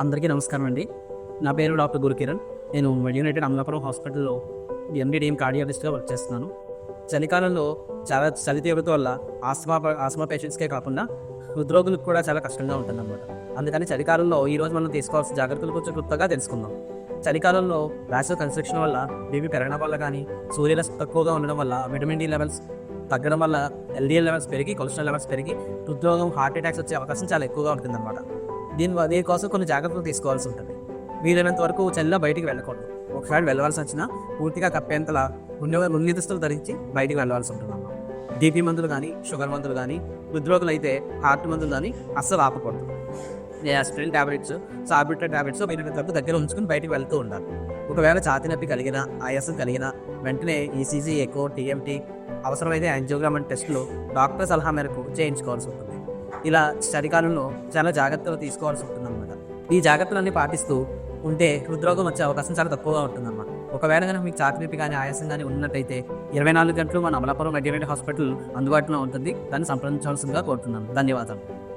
అందరికీ నమస్కారం అండి. నా పేరు డాక్టర్ గురుకిరణ్. నేను యునైటెడ్ అమలాపురం హాస్పిటల్లో ఎండిడిఎం కార్డియాలజిస్ట్గా వర్క్ చేస్తున్నాను. చలికాలంలో చాలా చలి తీవ్రత వల్ల ఆస్మా ఆస్మా పేషెంట్స్కే కాకుండా హృద్రోగులకు కూడా చాలా కష్టంగా ఉంటుందన్నమాట. అందుకని చలికాలంలో ఈరోజు మనం తీసుకోవాల్సిన జాగ్రత్తలు కొంచెం క్లుప్తంగా తెలుసుకుందాం. చలికాలంలో రాష్ట్ర కన్స్ట్రక్షన్ వల్ల బీపీ పెరగడం వల్ల కానీ సూర్యరస్ తక్కువగా ఉండడం వల్ల విటమిన్ డి లెవెల్స్ తగ్గడం వల్ల ఎల్డిఎల్ లెవెల్స్ పెరిగి కొలెస్ట్రాల్ లెవెల్స్ పెరిగి హృద్రోగం హార్ట్ అటాక్స్ వచ్చే అవకాశం చాలా ఎక్కువగా ఉంటుందన్నమాట. దీని దీనికోసం కొన్ని జాగ్రత్తలు తీసుకోవాల్సి ఉంటుంది వీలైనంత వరకు చలిలో బయటికి వెళ్ళకూడదు ఒకసారి వెళ్ళవలసి వచ్చినా పూర్తిగా కప్పేంతలా ముందుగా ముందు దుస్తులు ధరించి బయటికి వెళ్ళవలసి ఉంటుంది డీపీ బీపీ మందులు కానీ షుగర్ మందులు కానీ హృద్రోగులు అయితే హార్ట్ మందులు కానీ అస్సలు ఆపకూడదు స్ప్రిన్ ట్యాబ్లెట్స్ సార్బిట్రా ట్యాబ్లెట్స్ వీలైనంత వరకు దగ్గర ఉంచుకుని బయటికి వెళ్తూ ఉండాలి ఒకవేళ ఛాతి నొప్పి కలిగిన ఆయాసం కలిగిన వెంటనే ఈసీజీ ఎకో టీఎంటీ అవసరమైతే యాంజియోగ్రామ్ అండ్ టెస్టులు డాక్టర్ సలహా మేరకు చేయించుకోవాల్సి ఉంటుంది ఇలా చలికాలంలో చాలా జాగ్రత్తలు తీసుకోవాల్సి ఉంటుంది అనమాట ఈ జాగ్రత్తలన్నీ పాటిస్తూ ఉంటే హృద్రోగం వచ్చే అవకాశం చాలా తక్కువగా ఉంటుందన్నమాట. ఒకవేళ కనుక మీకు ఛాతి కానీ ఆయాసం కానీ ఉన్నట్టయితే ఇరవై నాలుగు గంటలు మన అమలాపురం మెడికల్ హాస్పిటల్ అందుబాటులో ఉంటుంది. దాన్ని సంప్రదించాల్సిందిగా కోరుతున్నాను. ధన్యవాదాలు.